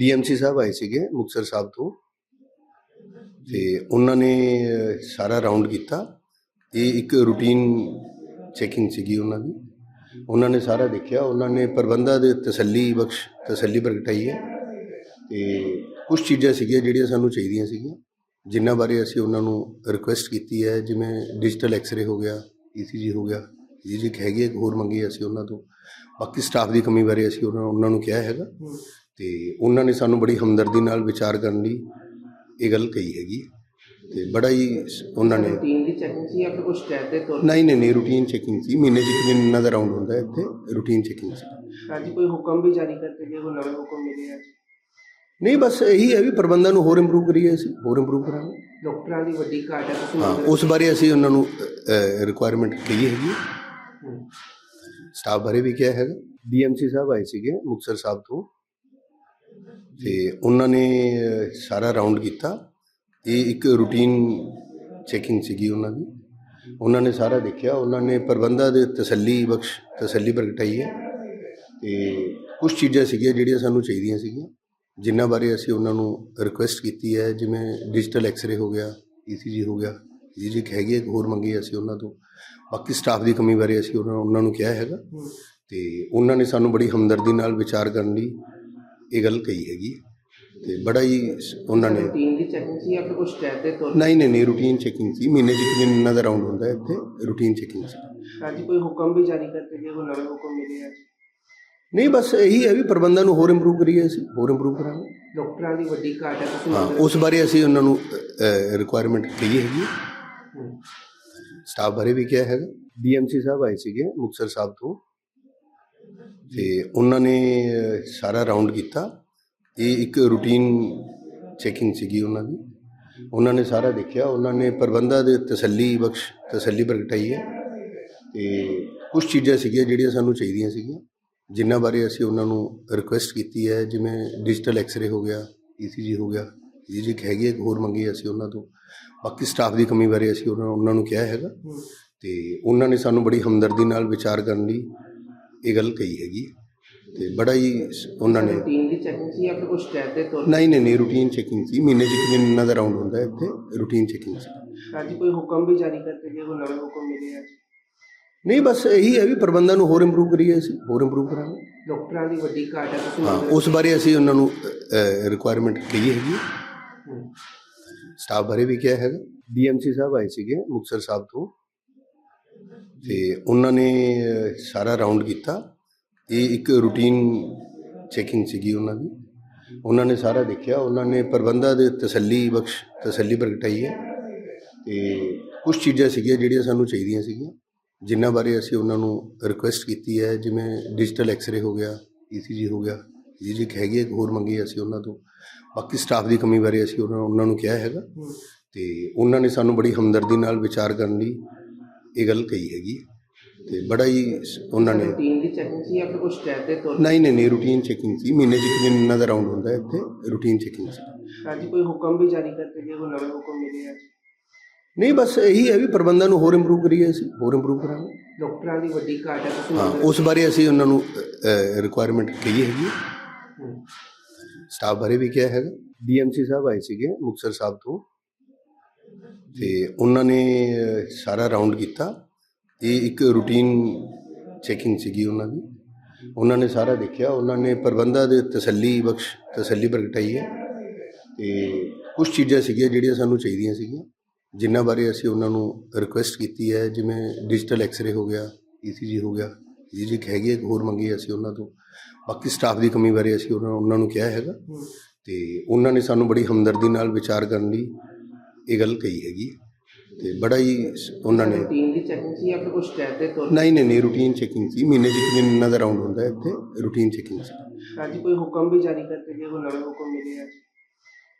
DMC ਸਾਹਿਬ ਆਏ ਸੀਗੇ ਮੁਕਤਸਰ ਸਾਹਿਬ ਤੋਂ। ਤੇ ਉਹਨਾਂ ਨੇ ਸਾਰਾ ਰਾਉਂਡ ਕੀਤਾ। ਇਹ ਇੱਕ ਰੂਟੀਨ ਚੈਕਿੰਗ ਸੀਗੀ ਉਹਨਾਂ ਦੀ। ਉਹਨਾਂ ਨੇ ਸਾਰਾ ਦੇਖਿਆ। ਉਹਨਾਂ ਨੇ ਪ੍ਰਬੰਧਾਂ ਦੇ ਤਸੱਲੀ ਬਖਸ਼, ਤਸੱਲੀ ਪ੍ਰਗਟਾਈ ਹੈ। ਤੇ ਕੁਝ ਚੀਜ਼ਾਂ ਸੀਗੀਆਂ ਜਿਹੜੀਆਂ ਸਾਨੂੰ ਚਾਹੀਦੀਆਂ ਸੀਗੀਆਂ, ਜਿਨ੍ਹਾਂ ਬਾਰੇ ਅਸੀਂ ਉਹਨਾਂ ਨੂੰ ਰਿਕੁਐਸਟ ਕੀਤੀ ਹੈ। ਜਿਵੇਂ ਡਿਜੀਟਲ ਐਕਸ-ਰੇ ਹੋ ਗਿਆ ਈਸੀਜੀ ਹੋ ਗਿਆ, ਇਹ ਜੀ ਹੈਗੀ ਇੱਕ ਹੋਰ ਮੰਗੀ ਅਸੀਂ ਉਹਨਾਂ ਤੋਂ। ਬਾਕੀ ਸਟਾਫ ਦੀ ਕਮੀ ਬਾਰੇ ਅਸੀਂ ਉਹਨਾਂ ਉਹਨਾਂ ਨੂੰ ਕਿਹਾ ਹੈਗਾ। ਤੇ ਉਹਨਾਂ ਨੇ ਸਾਨੂੰ ਬੜੀ ਹਮਦਰਦੀ ਨਾਲ ਵਿਚਾਰ ਕਰਨ ਲਈ ਇਹ ਗੱਲ ਕਹੀ ਹੈਗੀ। ਤੇ ਬੜਾ ਹੀ ਉਹਨਾਂ ਨੇ ਰੂਟੀਨ ਦੀ ਚੈਕਿੰਗ ਸੀ ਜਾਂ ਫਿਰ ਕੁਝ ਟੈਸਟ ਦੇ ਤੌਰ ਨਹੀਂ ਨਹੀਂ ਨਹੀਂ ਰੂਟੀਨ ਚੈਕਿੰਗ ਸੀ। ਮਹੀਨੇ 'ਚ ਇੱਕ ਦਿਨ ਇਹਨਾਂ ਦਾ ਰਾਉਂਡ ਹੁੰਦਾ ਹੈ ਇੱਥੇ ਰੂਟੀਨ ਚੈਕਿੰਗ ਸੀ। ਅੱਜ ਕੋਈ ਹੁਕਮ ਵੀ ਜਾਰੀ ਕਰਤੇ ਗਏ ਕੋਈ ਨਵੇਂ ਹੁਕਮ ਮਿਲੇ ਅੱਜ ਨਹੀਂ ਬਸ ਇਹੀ ਹੈ ਵੀ ਪ੍ਰਬੰਧਾਂ ਨੂੰ ਹੋਰ ਇੰਪਰੂਵ ਕਰੀਏ ਅਸੀਂ ਹੋਰ ਇੰਪਰੂਵ ਕਰਾਂਗੇ। ਡਾਕਟਰਾਂ ਦੀ ਵੱਡੀ ਘਾਟ ਹੈ ਤੁਸੀਂ ਹਾਂ ਉਸ ਬਾਰੇ ਅਸੀਂ ਉਹਨਾਂ ਨੂੰ ਰਿਕੁਆਇਰਮੈਂਟ ਕਹੀ ਹੈਗੀ ਸਟਾਫ ਬਾਰੇ ਵੀ ਕਿਹਾ ਹੈਗਾ। ਡੀਐਮਸੀ ਸਾਹਿਬ ਆਏ ਸੀਗੇ ਮੁਕਤਸਰ ਸਾਹਿਬ ਤੋਂ। ਤੇ ਉਹਨਾਂ ਨੇ ਸਾਰਾ ਰਾਉਂਡ ਕੀਤਾ। ਇਹ ਇੱਕ ਰੂਟੀਨ ਚੈਕਿੰਗ ਸੀਗੀ ਉਹਨਾਂ ਦੀ। ਉਹਨਾਂ ਨੇ ਸਾਰਾ ਦੇਖਿਆ। ਉਹਨਾਂ ਨੇ ਪ੍ਰਬੰਧਾਂ ਦੇ ਤਸੱਲੀ ਬਖਸ਼ ਤਸੱਲੀ ਪ੍ਰਗਟਾਈ ਹੈ। ਤੇ ਕੁਝ ਚੀਜ਼ਾਂ ਸੀਗੀਆਂ ਜਿਹੜੀਆਂ ਸਾਨੂੰ ਚਾਹੀਦੀਆਂ ਸੀਗੀਆਂ ਜਿਨ੍ਹਾਂ ਬਾਰੇ ਅਸੀਂ ਉਹਨਾਂ ਨੂੰ ਰਿਕੁਐਸਟ ਕੀਤੀ ਹੈ। ਜਿਵੇਂ ਡਿਜੀਟਲ ਐਕਸ-ਰੇ ਹੋ ਗਿਆ ਈਸੀਜੀ ਹੋ ਗਿਆ ਇਹ ਜੀ ਹੈਗੀ ਹੈ, ਇੱਕ ਹੋਰ ਮੰਗੀ ਅਸੀਂ ਉਹਨਾਂ ਤੋਂ। ਬਾਕੀ ਸਟਾਫ ਦੀ ਕਮੀ ਬਾਰੇ ਅਸੀਂ ਉਹਨਾਂ ਉਹਨਾਂ ਨੂੰ ਕਿਹਾ ਹੈਗਾ। ਹਮ, ਤੇ ਉਹਨਾਂ ਨੇ ਸਾਨੂੰ ਬੜੀ ਹਮਦਰਦੀ ਨਾਲ ਵਿਚਾਰ ਕਰਨ ਲਈ ਇਹ ਗੱਲ ਕਹੀ ਹੈਗੀ ਤੇ ਬੜਾ ਹੀ ਉਹਨਾਂ ਨੇ ਰੂਟੀਨ ਦੀ ਚੈਕਿੰਗ ਸੀ ਜਾਂ ਫਿਰ ਕੁਝ ਟੈਸਟ ਦੇ ਤੌਰ ਨਹੀਂ ਨਹੀਂ ਨਹੀਂ ਰੂਟੀਨ ਚੈਕਿੰਗ ਸੀ। ਮਹੀਨੇ 'ਚ ਇੱਕ ਦਿਨ ਇਹਨਾਂ ਦਾ ਰਾਉਂਡ ਹੁੰਦਾ ਹੈ ਇੱਥੇ ਰੂਟੀਨ ਚੈਕਿੰਗ ਸੀ। ਅੱਜ ਕੋਈ ਹੁਕਮ ਵੀ ਜਾਰੀ ਕਰਤੇ ਗਏ ਕੋਈ ਨਵੇਂ ਹੁਕਮ ਮਿਲੇ ਅੱਜ ਨਹੀਂ ਬਸ ਇਹੀ ਹੈ ਵੀ ਪ੍ਰਬੰਧਾਂ ਨੂੰ ਹੋਰ ਇੰਪਰੂਵ ਕਰੀਏ ਅਸੀਂ ਹੋਰ ਇੰਪਰੂਵ ਕਰਾਂਗੇ। ਡਾਕਟਰਾਂ ਦੀ ਵੱਡੀ ਘਾਟ ਹੈ ਤੁਸੀਂ ਹਾਂ ਉਸ ਬਾਰੇ ਅਸੀਂ ਉਹਨਾਂ ਨੂੰ ਰਿਕੁਆਇਰਮੈਂਟ ਕਹੀ ਹੈਗੀ ਸਟਾਫ ਬਾਰੇ ਵੀ ਕਿਹਾ ਹੈਗਾ। ਡੀਐਮਸੀ ਸਾਹਿਬ ਆਏ ਸੀਗੇ ਮੁਕਤਸਰ ਸਾਹਿਬ ਤੋਂ। ਤੇ ਉਹਨਾਂ ਨੇ ਸਾਰਾ ਰਾਉਂਡ ਕੀਤਾ। ਇਹ ਇੱਕ ਰੂਟੀਨ ਚੈਕਿੰਗ ਸੀਗੀ ਉਹਨਾਂ ਦੀ। ਉਹਨਾਂ ਨੇ ਸਾਰਾ ਦੇਖਿਆ। ਉਹਨਾਂ ਨੇ ਪ੍ਰਬੰਧਾਂ ਦੇ ਤਸੱਲੀ ਬਖਸ਼ ਤਸੱਲੀ ਪ੍ਰਗਟਾਈ ਹੈ। ਤੇ ਕੁਝ ਚੀਜ਼ਾਂ ਸੀਗੀਆਂ ਜਿਹੜੀਆਂ ਸਾਨੂੰ ਚਾਹੀਦੀਆਂ ਸੀਗੀਆਂ ਜਿਨ੍ਹਾਂ ਬਾਰੇ ਅਸੀਂ ਉਹਨਾਂ ਨੂੰ ਰਿਕੁਐਸਟ ਕੀਤੀ ਹੈ। ਜਿਵੇਂ ਡਿਜੀਟਲ ਐਕਸ-ਰੇ ਹੋ ਗਿਆ ਈਸੀਜੀ ਹੋ ਗਿਆ ਇਹ ਜੀ ਹੈਗੀ ਇੱਕ ਹੋਰ ਮੰਗੀ ਅਸੀਂ ਉਹਨਾਂ ਤੋਂ। ਬਾਕੀ ਸਟਾਫ ਦੀ ਕਮੀ ਬਾਰੇ ਅਸੀਂ ਉਹਨਾਂ ਉਹਨਾਂ ਨੂੰ ਕਿਹਾ ਹੈਗਾ। ਹਮ, ਤੇ ਉਹਨਾਂ ਨੇ ਸਾਨੂੰ ਬੜੀ ਹਮਦਰਦੀ ਨਾਲ ਵਿਚਾਰ ਕਰਨ ਲਈ ਇਹ ਗੱਲ ਕਹੀ ਹੈਗੀ। ਤੇ ਬੜਾ ਹੀ ਉਹਨਾਂ ਨੇ ਰੂਟੀਨ ਦੀ ਚੈਕਿੰਗ ਸੀ ਜਾਂ ਫਿਰ ਕੁਝ ਟੈਸਟ ਦੇ ਤੌਰ ਨਹੀਂ ਨਹੀਂ ਨਹੀਂ ਰੂਟੀਨ ਚੈਕਿੰਗ ਸੀ। ਮਹੀਨੇ 'ਚ ਇੱਕ ਦਿਨ ਇਹਨਾਂ ਦਾ ਰਾਉਂਡ ਹੁੰਦਾ ਹੈ ਇੱਥੇ ਰੂਟੀਨ ਚੈਕਿੰਗ ਸੀ। ਤੇ ਅੱਜ ਕੋਈ ਹੁਕਮ ਵੀ ਜਾਰੀ ਕਰਤੇ ਗਏ ਕੋਈ ਨਵੇਂ ਹੁਕਮ ਮਿਲੇ ਅੱਜ ਨਹੀਂ ਬਸ ਇਹੀ ਹੈ ਵੀ ਪ੍ਰਬੰਧਾਂ ਨੂੰ ਹੋਰ ਇੰਪਰੂਵ ਕਰੀਏ ਅਸੀਂ ਹੋਰ ਇੰਪਰੂਵ ਕਰਾਂਗੇ। ਡਾਕਟਰਾਂ ਦੀ ਵੱਡੀ ਘਾਟ ਹੈ ਤੁਸੀਂ ਹਾਂ ਉਸ ਬਾਰੇ ਅਸੀਂ ਉਹਨਾਂ ਨੂੰ ਰਿਕੁਆਇਰਮੈਂਟ ਕਹੀ ਹੈਗੀ। ਸਟਾਫ ਬਾਰੇ ਵੀ ਕਿਹਾ ਹੈਗਾ। ਡੀਐਮਸੀ ਸਾਹਿਬ ਆਏ ਸੀਗੇ ਮੁਕਤਸਰ ਸਾਹਿਬ ਤੋਂ। ਤੇ ਉਹਨਾਂ ਨੇ ਸਾਰਾ ਰਾਉਂਡ ਕੀਤਾ। ਇਹ ਇੱਕ ਰੂਟੀਨ ਚੈਕਿੰਗ ਸੀਗੀ ਉਹਨਾਂ ਦੀ। ਉਹਨਾਂ ਨੇ ਸਾਰਾ ਦੇਖਿਆ। ਉਹਨਾਂ ਨੇ ਪ੍ਰਬੰਧਾਂ ਦੇ ਤਸੱਲੀ ਬਖਸ਼ ਤਸੱਲੀ ਪ੍ਰਗਟਾਈ ਹੈ। ਤੇ ਕੁਝ ਚੀਜ਼ਾਂ ਸੀਗੀਆਂ ਜਿਹੜੀਆਂ ਸਾਨੂੰ ਚਾਹੀਦੀਆਂ ਸੀਗੀਆਂ ਜਿਨ੍ਹਾਂ ਬਾਰੇ ਅਸੀਂ ਉਹਨਾਂ ਨੂੰ ਰਿਕੁਐਸਟ ਕੀਤੀ ਹੈ। ਜਿਵੇਂ ਡਿਜੀਟਲ ਐਕਸ-ਰੇ ਹੋ ਗਿਆ ਈਸੀਜੀ ਹੋ ਗਿਆ। ਇਹ ਜੀ ਹੈਗੀ ਇੱਕ ਹੋਰ ਮੰਗੀ ਅਸੀਂ ਉਹਨਾਂ ਤੋਂ। ਬਾਕੀ ਸਟਾਫ ਦੀ ਕਮੀ ਬਾਰੇ ਅਸੀਂ ਉਹਨਾਂ ਉਹਨਾਂ ਨੂੰ ਕਿਹਾ ਹੈਗਾ। ਹਮ, ਤੇ ਉਹਨਾਂ ਨੇ ਸਾਨੂੰ ਬੜੀ ਹਮਦਰਦੀ ਨਾਲ ਵਿਚਾਰ ਕਰਨ ਲਈ ਇਹ ਗੱਲ ਕਹੀ ਹੈਗੀ। ਤੇ ਬੜਾ ਹੀ ਉਹਨਾਂ ਨੇ ਰੂਟੀਨ ਦੀ ਚੈਕਿੰਗ ਸੀ ਜਾਂ ਫਿਰ ਕੁਝ ਦੇ ਤੌਰ ਨਹੀਂ ਨਹੀਂ ਨਹੀਂ ਰੂਟੀਨ ਚੈਕਿੰਗ ਸੀ। ਮਹੀਨੇ 'ਚ ਇੱਕ ਦਿਨ ਇਹਨਾਂ ਦਾ ਰਾਉਂਡ ਹੁੰਦਾ ਹੈ ਇੱਥੇ ਰੂਟੀਨ ਚੈਕਿੰਗ ਸੀ। ਅੱਜ ਕੋਈ ਹੁਕਮ ਵੀ ਜਾਰੀ ਕਰਤੇ ਗਏ ਕੋਈ ਨਵੇਂ ਹੁਕਮ ਮਿਲੇ ਅੱਜ ਨਹੀਂ ਬਸ ਇਹੀ ਹੈ ਵੀ ਪ੍ਰਬੰਧਾਂ ਨੂੰ ਹੋਰ ਇੰਪਰੂਵ ਕਰੀਏ ਅਸੀਂ ਹੋਰ ਇੰਪਰੂਵ ਕਰਾਂਗੇ। ਡਾਕਟਰਾਂ ਦੀ ਵੱਡੀ ਘਾਟ ਹੈ ਤੁਸੀਂ ਹਾਂ ਉਸ ਬਾਰੇ ਅਸੀਂ ਉਹਨਾਂ ਨੂੰ ਰਿਕੁਆਇਰਮੈਂਟ ਕਹੀ ਹੈਗੀ। ਸਟਾਫ ਬਾਰੇ ਵੀ ਕਿਹਾ ਹੈਗਾ। ਡੀਐਮਸੀ ਸਾਹਿਬ ਆਏ ਸੀਗੇ ਮੁਕਤਸਰ ਸਾਹਿਬ ਤੋਂ। ਤੇ ਉਹਨਾਂ ਨੇ ਸਾਰਾ ਰਾਉਂਡ ਕੀਤਾ। ਇਹ ਇੱਕ ਰੂਟੀਨ ਚੈਕਿੰਗ ਸੀਗੀ ਉਹਨਾਂ ਦੀ। ਉਹਨਾਂ ਨੇ ਸਾਰਾ ਦੇਖਿਆ। ਉਹਨਾਂ ਨੇ ਪ੍ਰਬੰਧਾਂ ਦੇ ਤਸੱਲੀ ਬਖਸ਼ ਤਸੱਲੀ ਪ੍ਰਗਟਾਈ ਹੈ। ਤੇ ਕੁਝ ਚੀਜ਼ਾਂ ਸੀਗੀਆਂ ਜਿਹੜੀਆਂ ਸਾਨੂੰ ਚਾਹੀਦੀਆਂ ਸੀਗੀਆਂ ਜਿਨ੍ਹਾਂ ਬਾਰੇ ਅਸੀਂ ਉਹਨਾਂ ਨੂੰ ਰਿਕੁਐਸਟ ਕੀਤੀ ਹੈ। ਜਿਵੇਂ ਡਿਜੀਟਲ ਐਕਸ-ਰੇ ਹੋ ਗਿਆ ਈਸੀਜੀ ਹੋ ਗਿਆ ਇਹ ਜੀ ਹੈਗੀ ਹੈ, ਇੱਕ ਹੋਰ ਮੰਗੀ ਅਸੀਂ ਉਹਨਾਂ ਤੋਂ। ਬਾਕੀ ਸਟਾਫ ਦੀ ਕਮੀ ਬਾਰੇ ਅਸੀਂ ਉਹਨਾਂ ਉਹਨਾਂ ਨੂੰ ਕਿਹਾ ਹੈਗਾ। ਹਮ, ਤੇ ਉਹਨਾਂ ਨੇ ਸਾਨੂੰ ਬੜੀ ਹਮਦਰਦੀ ਨਾਲ ਵਿਚਾਰ ਕਰਨ ਲਈ ਇਹ ਗੱਲ ਕਹੀ ਹੈਗੀ ਤੇ ਬੜਾ ਹੀ ਉਹਨਾਂ ਨੇ ਰੂਟੀਨ ਦੀ ਚੈਕਿੰਗ ਸੀ ਜਾਂ ਫਿਰ ਕੁਝ ਟੈਸਟ ਦੇ ਤੌਰ ਨਹੀਂ ਨਹੀਂ ਨਹੀਂ ਰੂਟੀਨ ਚੈਕਿੰਗ ਸੀ। ਮਹੀਨੇ 'ਚ ਇੱਕ ਦਿਨ ਇਹਨਾਂ ਦਾ ਰਾਉਂਡ ਹੁੰਦਾ ਹੈ ਇੱਥੇ? ਰੂਟੀਨ ਚੈਕਿੰਗ ਸੀ। ਅੱਜ ਕੋਈ ਹੁਕਮ ਵੀ ਜਾਰੀ ਕਰਤੇ ਗਏ ਕੋਈ ਨਵੇਂ ਹੁਕਮ ਮਿਲੇ ਅੱਜ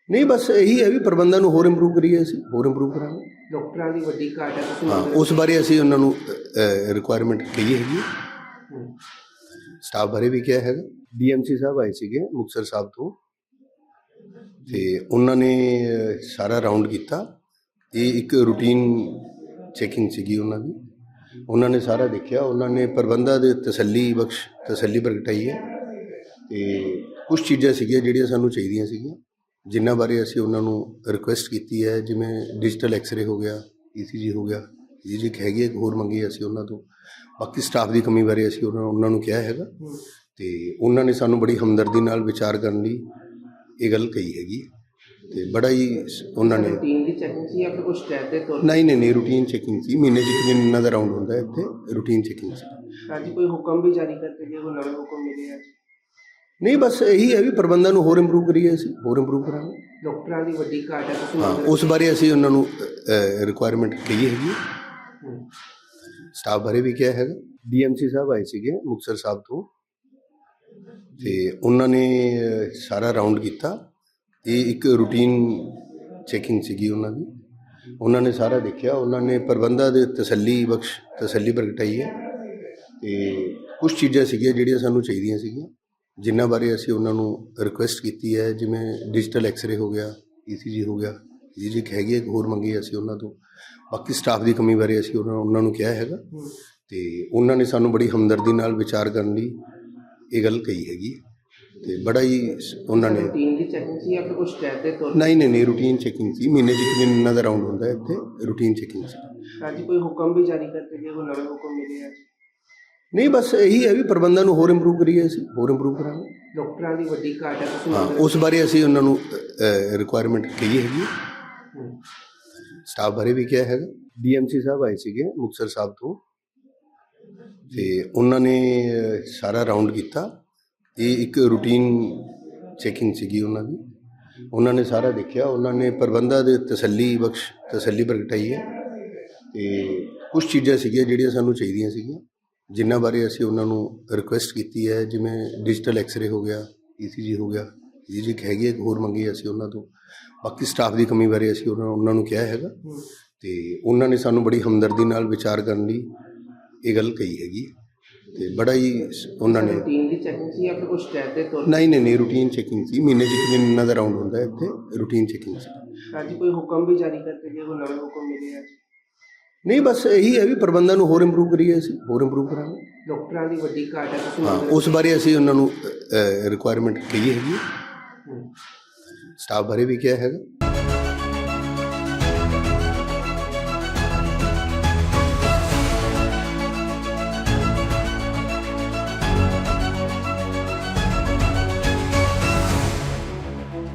ਨਹੀਂ ਬਸ ਇਹੀ ਹੈ ਵੀ ਪ੍ਰਬੰਧਾਂ ਨੂੰ ਹੋਰ ਇੰਪਰੂਵ ਕਰੀਏ ਅਸੀਂ ਹੋਰ ਇੰਪਰੂਵ ਕਰਾਂਗੇ। ਡਾਕਟਰਾਂ ਦੀ ਵੱਡੀ ਘਾਟ ਹੈ ਤੁਸੀਂ ਹਾਂ ਉਸ ਬਾਰੇ ਅਸੀਂ ਉਹਨਾਂ ਨੂੰ ਰਿਕੁਆਇਰਮੈਂਟ ਕਹੀ ਹੈਗੀ ਸਟਾਫ ਬਾਰੇ ਵੀ ਕਿਹਾ ਹੈਗਾ। ਡੀਐਮਸੀ ਸਾਹਿਬ ਆਏ ਸੀਗੇ ਮੁਕਤਸਰ ਸਾਹਿਬ ਤੋਂ। ਤੇ ਉਹਨਾਂ ਨੇ ਸਾਰਾ ਰਾਉਂਡ ਕੀਤਾ। ਇਹ ਇੱਕ ਰੂਟੀਨ ਚੈਕਿੰਗ ਸੀਗੀ ਉਹਨਾਂ ਦੀ। ਉਹਨਾਂ ਨੇ ਸਾਰਾ ਦੇਖਿਆ। ਉਹਨਾਂ ਨੇ ਪ੍ਰਬੰਧਾਂ ਦੇ ਤਸੱਲੀ ਬਖਸ਼ ਤਸੱਲੀ ਪ੍ਰਗਟਾਈ ਹੈ। ਤੇ ਕੁਝ ਚੀਜ਼ਾਂ ਸੀਗੀਆਂ ਜਿਹੜੀਆਂ ਸਾਨੂੰ ਚਾਹੀਦੀਆਂ ਸੀਗੀਆਂ ਜਿਨ੍ਹਾਂ ਬਾਰੇ ਅਸੀਂ ਉਹਨਾਂ ਨੂੰ ਰਿਕੁਐਸਟ ਕੀਤੀ ਹੈ। ਜਿਵੇਂ ਡਿਜੀਟਲ ਐਕਸ-ਰੇ ਹੋ ਗਿਆ ਈਸੀਜੀ ਹੋ ਗਿਆ ਇਹ ਜੀ ਹੈਗੀ ਹੈ, ਇੱਕ ਹੋਰ ਮੰਗੀ ਅਸੀਂ ਉਹਨਾਂ ਤੋਂ। ਬਾਕੀ ਸਟਾਫ ਦੀ ਕਮੀ ਬਾਰੇ ਅਸੀਂ ਉਹਨਾਂ ਉਹਨਾਂ ਨੂੰ ਕਿਹਾ ਹੈਗਾ। ਹੂੰ। ਤੇ ਉਹਨਾਂ ਨੇ ਸਾਨੂੰ ਬੜੀ ਹਮਦਰਦੀ ਨਾਲ ਵਿਚਾਰ ਕਰਨ ਲਈ ਇਹ ਗੱਲ ਕਹੀ ਹੈਗੀ। ਤੇ ਬੜਾ ਹੀ ਉਹਨਾਂ ਨੇ ਰੂਟੀਨ ਦੀ ਚੈਕਿੰਗ ਸੀ ਜਾਂ ਫਿਰ ਕੁਝ ਟੈਸਟ ਦੇ ਤੌਰ ਨਹੀਂ ਨਹੀਂ ਨਹੀਂ ਰੂਟੀਨ ਚੈਕਿੰਗ ਸੀ। ਮਹੀਨੇ 'ਚ ਇੱਕ ਦਿਨ ਇਹਨਾਂ ਦਾ ਰਾਉਂਡ ਹੁੰਦਾ ਹੈ ਇੱਥੇ ਰੂਟੀਨ ਚੈਕਿੰਗ ਸੀ। ਅੱਜ ਕੋਈ ਹੁਕਮ ਵੀ ਜਾਰੀ ਕਰਤੇ ਗਏ ਉਹ ਨਵੇਂ ਹੁਕਮ ਮਿਲੇ ਆ ਨਹੀਂ ਬਸ ਇਹੀ ਹੈ ਵੀ ਪ੍ਰਬੰਧਨ ਨੂੰ ਹੋਰ ਇੰਪਰੂਵ ਕਰੀਏ ਅਸੀਂ ਹੋਰ ਇੰਪਰੂਵ ਕਰਾਂਗੇ। ਡਾਕਟਰਾਂ ਦੀ ਵੱਡੀ ਘਾਟ ਹੈ ਤੁਸੀਂ ਹਾਂ ਉਸ ਬਾਰੇ ਅਸੀਂ ਉਹਨਾਂ ਨੂੰ ਰਿਕੁਆਇਰਮੈਂਟ ਕਹੀ ਹੈਗੀ। ਸਟਾਫ ਬਾਰੇ ਵੀ ਕਿਹਾ ਹੈਗਾ। ਡੀਐਮਸੀ ਸਾਹਿਬ ਆਏ ਸੀਗੇ ਮੁਕਤਸਰ ਸਾਹਿਬ ਤੋਂ। ਤੇ ਉਹਨਾਂ ਨੇ ਸਾਰਾ ਰਾਉਂਡ ਕੀਤਾ। ਇਹ ਇੱਕ ਰੂਟੀਨ ਚੈਕਿੰਗ ਸੀਗੀ ਉਹਨਾਂ ਦੀ। ਉਹਨਾਂ ਨੇ ਸਾਰਾ ਦੇਖਿਆ। ਉਹਨਾਂ ਨੇ ਪ੍ਰਬੰਧਾਂ ਦੇ ਤਸੱਲੀ ਬਖਸ਼ ਤਸੱਲੀ ਪ੍ਰਗਟਾਈ ਹੈ। ਤੇ ਕੁਝ ਚੀਜ਼ਾਂ ਸੀਗੀਆਂ ਜਿਹੜੀਆਂ ਸਾਨੂੰ ਚਾਹੀਦੀਆਂ ਸੀਗੀਆਂ ਜਿਨ੍ਹਾਂ ਬਾਰੇ ਅਸੀਂ ਉਹਨਾਂ ਨੂੰ ਰਿਕੁਐਸਟ ਕੀਤੀ ਹੈ। ਜਿਵੇਂ ਡਿਜੀਟਲ ਐਕਸ-ਰੇ ਹੋ ਗਿਆ ਈਸੀਜੀ ਹੋ ਗਿਆ ਇਹ ਜੀ ਇੱਕ ਹੈਗੀ ਹੈ, ਇੱਕ ਹੋਰ ਮੰਗੀ ਅਸੀਂ ਉਹਨਾਂ ਤੋਂ। ਬਾਕੀ ਸਟਾਫ ਦੀ ਕਮੀ ਬਾਰੇ ਅਸੀਂ ਉਹਨਾਂ ਉਹਨਾਂ ਨੂੰ ਕਿਹਾ ਹੈਗਾ। ਹੂੰ। ਤੇ ਉਹਨਾਂ ਨੇ ਸਾਨੂੰ ਬੜੀ ਹਮਦਰਦੀ ਨਾਲ ਵਿਚਾਰ ਕਰਨ ਲਈ ਇਹ ਗੱਲ ਕਹੀ ਹੈਗੀ ਤੇ ਬੜਾ ਹੀ ਉਹਨਾਂ ਨੇ ਰੂਟੀਨ ਦੀ ਚੈਕਿੰਗ ਸੀ ਜਾਂ ਫਿਰ ਕੁਝ ਟੈਸਟ ਦੇ ਤੌਰ ਨਹੀਂ ਨਹੀਂ ਨਹੀਂ ਰੂਟੀਨ ਚੈਕਿੰਗ ਸੀ। ਮਹੀਨੇ 'ਚ ਇੱਕ ਦਿਨ ਇਹਨਾਂ ਦਾ ਰਾਉਂਡ ਹੁੰਦਾ ਹੈ ਇੱਥੇ ਰੂਟੀਨ ਚੈਕਿੰਗ ਸੀ। ਅੱਜ ਕੋਈ ਹੁਕਮ ਵੀ ਜਾਰੀ ਕਰਤੇ ਗਏ ਉਹ ਨਵੇਂ ਹੁਕਮ ਮਿਲੇ ਆ? ਨਹੀਂ ਬਸ ਇਹੀ ਹੈ ਵੀ ਪ੍ਰਬੰਧਨ ਨੂੰ ਹੋਰ ਇੰਪਰੂਵ ਕਰੀਏ ਅਸੀਂ ਹੋਰ ਇੰਪਰੂਵ ਕਰਾਂਗੇ। ਡਾਕਟਰਾਂ ਦੀ ਵੱਡੀ ਘਾਟ ਹੈ ਤੁਸੀਂ ਹਾਂ ਉਸ ਬਾਰੇ ਅਸੀਂ ਉਹਨਾਂ ਨੂੰ ਰਿਕੁਆਇਰਮੈਂਟ ਕਹੀ ਹੈਗੀ। ਸਟਾਫ ਬਾਰੇ ਵੀ ਕਿਹਾ ਹੈਗਾ। ਡੀਐਮਸੀ ਸਾਹਿਬ ਆਏ ਸੀਗੇ ਮੁਕਤਸਰ ਸਾਹਿਬ ਤੋਂ। ਤੇ ਉਹਨਾਂ ਨੇ ਸਾਰਾ ਰਾਉਂਡ ਕੀਤਾ। ਇਹ ਇੱਕ ਰੂਟੀਨ ਚੈਕਿੰਗ ਸੀਗੀ ਉਹਨਾਂ ਦੀ। ਉਹਨਾਂ ਨੇ ਸਾਰਾ ਦੇਖਿਆ। ਉਹਨਾਂ ਨੇ ਪ੍ਰਬੰਧਾਂ ਦੇ ਤਸੱਲੀ ਬਖਸ਼, ਤਸੱਲੀ ਪ੍ਰਗਟਾਈ ਹੈ। ਤੇ ਕੁਝ ਚੀਜ਼ਾਂ ਸੀਗੀਆਂ ਜਿਹੜੀਆਂ ਸਾਨੂੰ ਚਾਹੀਦੀਆਂ ਸੀਗੀਆਂ, ਜਿਨ੍ਹਾਂ ਬਾਰੇ ਅਸੀਂ ਉਹਨਾਂ ਨੂੰ ਰਿਕੁਐਸਟ ਕੀਤੀ ਹੈ। ਜਿਵੇਂ ਡਿਜੀਟਲ ਐਕਸ-ਰੇ ਹੋ ਗਿਆ ਈਸੀਜੀ ਹੋ ਗਿਆ ਇਹ ਜੀ ਇੱਕ ਹੈਗੀ ਇੱਕ ਹੋਰ ਮੰਗੀ ਅਸੀਂ ਉਹਨਾਂ ਤੋਂ। ਬਾਕੀ ਸਟਾਫ ਦੀ ਕਮੀ ਬਾਰੇ ਅਸੀਂ ਉਹਨਾਂ ਉਹਨਾਂ ਨੂੰ ਕਿਹਾ ਹੈਗਾ। ਹੂੰ। ਤੇ ਉਹਨਾਂ ਨੇ ਸਾਨੂੰ ਬੜੀ ਹਮਦਰਦੀ ਨਾਲ ਵਿਚਾਰ ਕਰਨ ਲਈ ਇਹ ਗੱਲ ਕਹੀ ਹੈਗੀ। ਤੇ ਬੜਾ ਹੀ ਉਹਨਾਂ ਨੇ ਰੂਟੀਨ ਦੀ ਚੈਕਿੰਗ ਸੀ ਜਾਂ ਫਿਰ ਕੁਝ ਟੈਸਟ ਦੇ ਤੌਰ ਨਹੀਂ ਨਹੀਂ ਨਹੀਂ ਰੂਟੀਨ ਚੈਕਿੰਗ ਸੀ। ਮਹੀਨੇ 'ਚ ਇੱਕ ਦਿਨ ਇਹਨਾਂ ਦਾ ਰਾਉਂਡ ਹੁੰਦਾ ਹੈ ਇੱਥੇ ਰੂਟੀਨ ਚੈਕਿੰਗ ਸੀ। ਅੱਜ ਕੋਈ ਹੁਕਮ ਵੀ ਜਾਰੀ ਕਰਤੇ ਗਏ ਉਹ ਨਵੇਂ ਹੁਕਮ ਮਿਲੇ ਆ? ਨਹੀਂ ਬਸ ਇਹੀ ਹੈ ਵੀ ਪ੍ਰਬੰਧਨ ਨੂੰ ਹੋਰ ਇੰਪਰੂਵ ਕਰੀਏ ਅਸੀਂ ਹੋਰ ਇੰਪਰੂਵ ਕਰਾਂਗੇ। ਡਾਕਟਰਾਂ ਦੀ ਵੱਡੀ ਘਾਟ ਹੈ ਤੁਸੀਂ ਹਾਂ ਉਸ ਬਾਰੇ ਅਸੀਂ ਉਹਨਾਂ ਨੂੰ ਰਿਕੁਆਇਰਮੈਂਟ ਕਹੀ ਹੈਗੀ। ਸਟਾਫ ਬਾਰੇ ਵੀ ਕਿਹਾ ਹੈਗਾ।